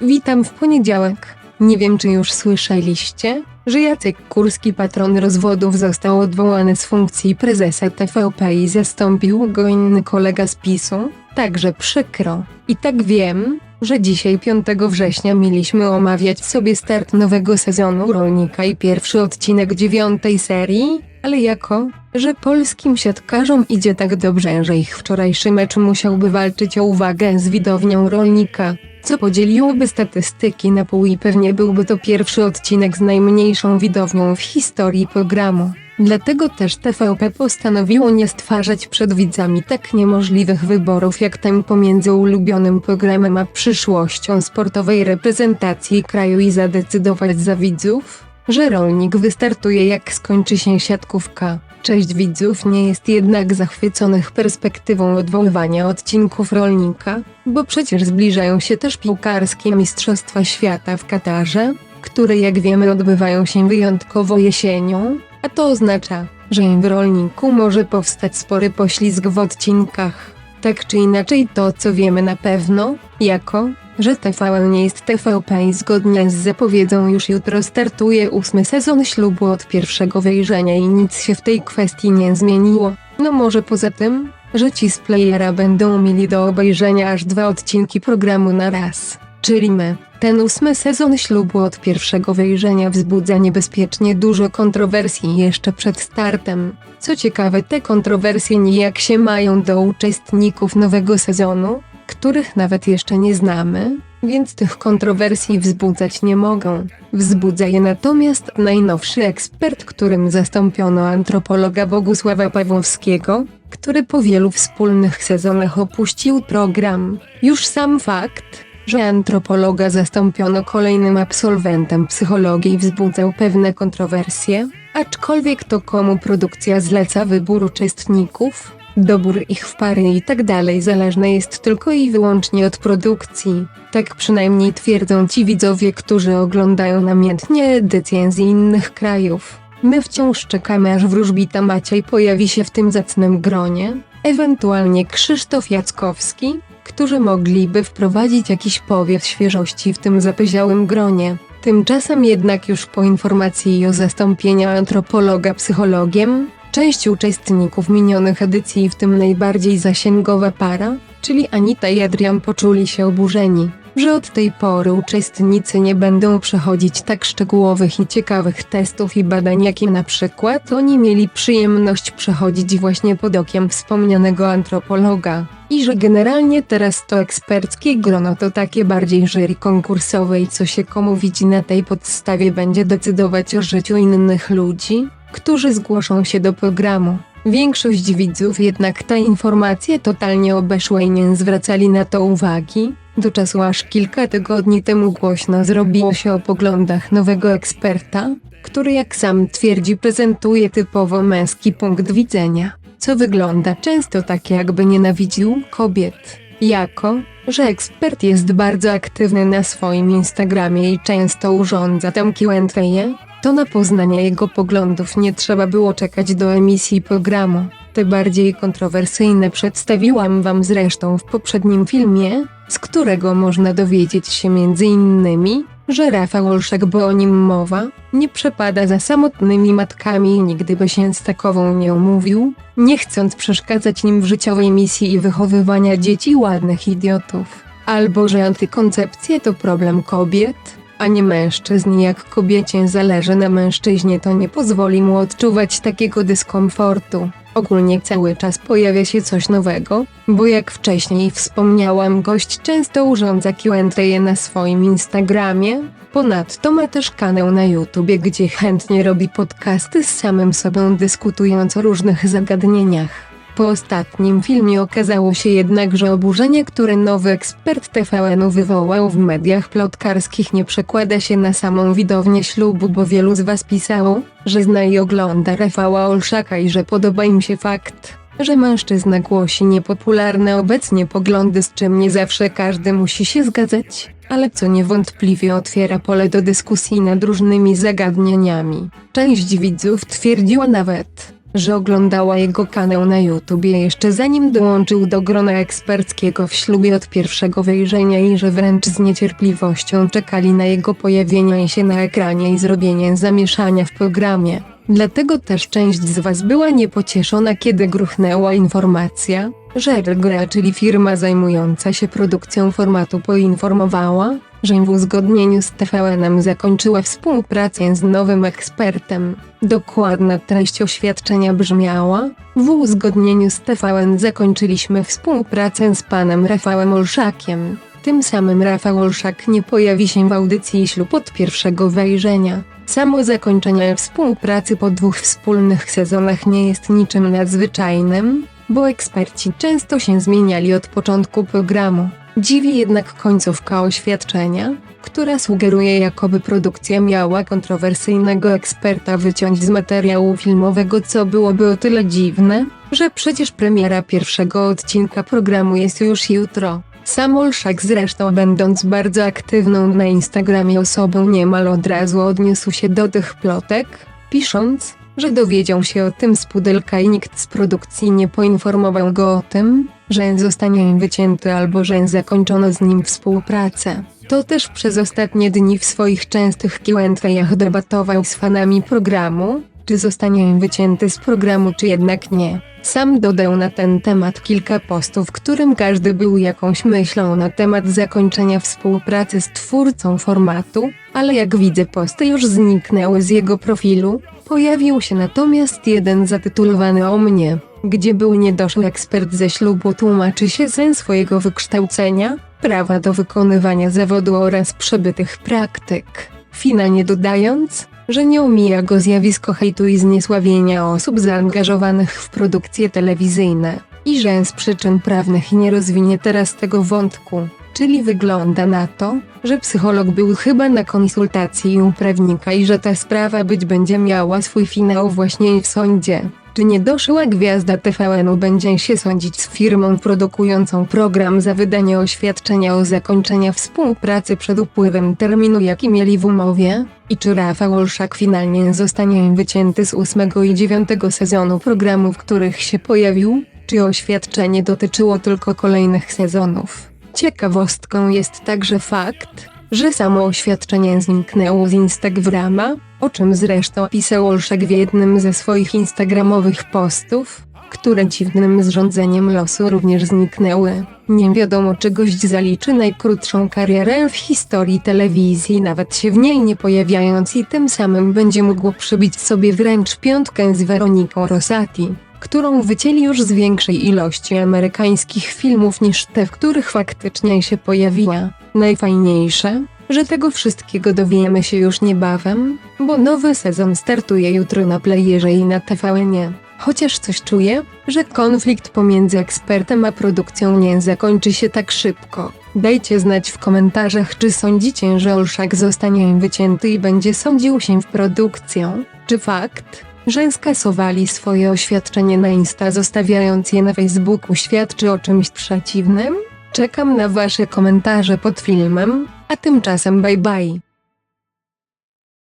Witam w poniedziałek. Nie wiem czy już słyszeliście, że Jacek Kurski patron rozwodów został odwołany z funkcji prezesa TVP i zastąpił go inny kolega z PiSu. Także przykro. I tak wiem, że dzisiaj 5 września mieliśmy omawiać sobie start nowego sezonu Rolnika i pierwszy odcinek dziewiątej serii, ale jako, że polskim siatkarzom idzie tak dobrze, że ich wczorajszy mecz musiałby walczyć o uwagę z widownią Rolnika, co podzieliłoby statystyki na pół i pewnie byłby to pierwszy odcinek z najmniejszą widownią w historii programu. Dlatego też TVP postanowiło nie stwarzać przed widzami tak niemożliwych wyborów jak ten pomiędzy ulubionym programem a przyszłością sportowej reprezentacji kraju i zadecydować za widzów, że rolnik wystartuje jak skończy się siatkówka. Część widzów nie jest jednak zachwyconych perspektywą odwoływania odcinków rolnika, bo przecież zbliżają się też piłkarskie Mistrzostwa Świata w Katarze, które jak wiemy odbywają się wyjątkowo jesienią, a to oznacza, że w rolniku może powstać spory poślizg w odcinkach. Tak czy inaczej to co wiemy na pewno, jako, że TVN nie jest TVP i zgodnie z zapowiedzią już jutro startuje ósmy sezon ślubu od pierwszego wejrzenia i nic się w tej kwestii nie zmieniło. No może poza tym, że ci z playera będą mieli do obejrzenia aż dwa odcinki programu na raz. Czyli my. Ten ósmy sezon ślubu od pierwszego wejrzenia wzbudza niebezpiecznie dużo kontrowersji jeszcze przed startem. Co ciekawe te kontrowersje nijak się mają do uczestników nowego sezonu, których nawet jeszcze nie znamy, więc tych kontrowersji wzbudzać nie mogą. Wzbudza je natomiast najnowszy ekspert, którym zastąpiono antropologa Bogusława Pawłowskiego, który po wielu wspólnych sezonach opuścił program. Już sam fakt, że antropologa zastąpiono kolejnym absolwentem psychologii wzbudzał pewne kontrowersje, aczkolwiek to komu produkcja zleca wybór uczestników, dobór ich w pary i tak dalej zależne jest tylko i wyłącznie od produkcji. Tak przynajmniej twierdzą ci widzowie, którzy oglądają namiętnie edycje z innych krajów. My wciąż czekamy aż wróżbita Maciej pojawi się w tym zacnym gronie, ewentualnie Krzysztof Jackowski, którzy mogliby wprowadzić jakiś powiew świeżości w tym zapyziałym gronie. Tymczasem jednak już po informacji o zastąpieniu antropologa psychologiem, część uczestników minionych edycji, w tym najbardziej zasięgowa para, czyli Anita i Adrian poczuli się oburzeni, że od tej pory uczestnicy nie będą przechodzić tak szczegółowych i ciekawych testów i badań, jakie na przykład oni mieli przyjemność przechodzić właśnie pod okiem wspomnianego antropologa. I że generalnie teraz to eksperckie grono to takie bardziej jury konkursowe i co się komu widzi na tej podstawie będzie decydować o życiu innych ludzi, którzy zgłoszą się do programu. Większość widzów jednak ta informacja totalnie obeszła i nie zwracali na to uwagi, do czasu aż kilka tygodni temu głośno zrobiło się o poglądach nowego eksperta, który jak sam twierdzi prezentuje typowo męski punkt widzenia, co wygląda często tak jakby nienawidził kobiet. Jako, że ekspert jest bardzo aktywny na swoim Instagramie i często urządza tam Q&A, to na poznanie jego poglądów nie trzeba było czekać do emisji programu. Te bardziej kontrowersyjne przedstawiłam wam zresztą w poprzednim filmie, z którego można dowiedzieć się innymi, że Rafał Olszak, bo o nim mowa, nie przepada za samotnymi matkami i nigdy by się z takową nie umówił, nie chcąc przeszkadzać nim w życiowej misji i wychowywania dzieci ładnych idiotów. Albo że antykoncepcja to problem kobiet, a nie mężczyzn. Jak kobiecie zależy na mężczyźnie, to nie pozwoli mu odczuwać takiego dyskomfortu. Ogólnie cały czas pojawia się coś nowego, bo jak wcześniej wspomniałam, gość często urządza Q&A na swoim Instagramie. Ponadto ma też kanał na YouTubie, gdzie chętnie robi podcasty z samym sobą dyskutując o różnych zagadnieniach. Po ostatnim filmie okazało się jednak, że oburzenie, które nowy ekspert TVN-u wywołał w mediach plotkarskich nie przekłada się na samą widownię ślubu, bo wielu z was pisało, że zna i ogląda Rafała Olszaka i że podoba im się fakt, że mężczyzna głosi niepopularne obecnie poglądy, z czym nie zawsze każdy musi się zgadzać, ale co niewątpliwie otwiera pole do dyskusji nad różnymi zagadnieniami. Część widzów twierdziła nawet, że oglądała jego kanał na YouTubie jeszcze zanim dołączył do grona eksperckiego w ślubie od pierwszego wejrzenia i że wręcz z niecierpliwością czekali na jego pojawienie się na ekranie i zrobienie zamieszania w programie. Dlatego też część z Was była niepocieszona, kiedy gruchnęła informacja, że Elgra, czyli firma zajmująca się produkcją formatu, poinformowała, że w uzgodnieniu z TVN-em zakończyła współpracę z nowym ekspertem. Dokładna treść oświadczenia brzmiała: W uzgodnieniu z TVN zakończyliśmy współpracę z panem Rafałem Olszakiem. Tym samym Rafał Olszak nie pojawi się w audycji ślub od pierwszego wejrzenia. Samo zakończenie współpracy po dwóch wspólnych sezonach nie jest niczym nadzwyczajnym, bo eksperci często się zmieniali od początku programu. Dziwi jednak końcówka oświadczenia, która sugeruje jakoby produkcja miała kontrowersyjnego eksperta wyciąć z materiału filmowego co byłoby o tyle dziwne, że przecież premiera pierwszego odcinka programu jest już jutro. Sam Olszak zresztą będąc bardzo aktywną na Instagramie osobą niemal od razu odniósł się do tych plotek, pisząc, że dowiedział się o tym z pudelka i nikt z produkcji nie poinformował go o tym, że zostanie wycięty albo że zakończono z nim współpracę. To też przez ostatnie dni w swoich częstych Q&A'ach debatował z fanami programu, czy zostanie wycięty z programu czy jednak nie. Sam dodał na ten temat kilka postów, w którym każdy był jakąś myślą na temat zakończenia współpracy z twórcą formatu, ale jak widzę posty już zniknęły z jego profilu, pojawił się natomiast jeden zatytułowany o mnie, gdzie był niedoszły ekspert ze ślubu tłumaczy się sens swojego wykształcenia, prawa do wykonywania zawodu oraz przebytych praktyk. Finalnie dodając, że nie omija go zjawisko hejtu i zniesławienia osób zaangażowanych w produkcje telewizyjne, i że z przyczyn prawnych nie rozwinie teraz tego wątku. Czyli wygląda na to, że psycholog był chyba na konsultacji u prawnika i że ta sprawa być będzie miała swój finał właśnie w sądzie. Czy niedoszła gwiazda TVN-u będzie się sądzić z firmą produkującą program za wydanie oświadczenia o zakończeniu współpracy przed upływem terminu jaki mieli w umowie? I czy Rafał Olszak finalnie zostanie wycięty z ósmego i dziewiątego sezonu programu, w których się pojawił? Czy oświadczenie dotyczyło tylko kolejnych sezonów? Ciekawostką jest także fakt, że samo oświadczenie zniknęło z Instagrama, o czym zresztą pisał Olszak w jednym ze swoich instagramowych postów, które dziwnym zrządzeniem losu również zniknęły. Nie wiadomo czy gość zaliczy najkrótszą karierę w historii telewizji nawet się w niej nie pojawiając i tym samym będzie mógł przybić sobie wręcz piątkę z Weroniką Rosati którą wycięli już z większej ilości amerykańskich filmów niż te, w których faktycznie się pojawiła. Najfajniejsze, że tego wszystkiego dowiemy się już niebawem, bo nowy sezon startuje jutro na playerze i na TVN-ie. Chociaż coś czuję, że konflikt pomiędzy ekspertem a produkcją nie zakończy się tak szybko. Dajcie znać w komentarzach, czy sądzicie, że Olszak zostanie wycięty i będzie sądził się w produkcję, czy fakt, że skasowali swoje oświadczenie na Insta zostawiając je na Facebooku świadczy o czymś przeciwnym? Czekam na wasze komentarze pod filmem, a tymczasem bye bye.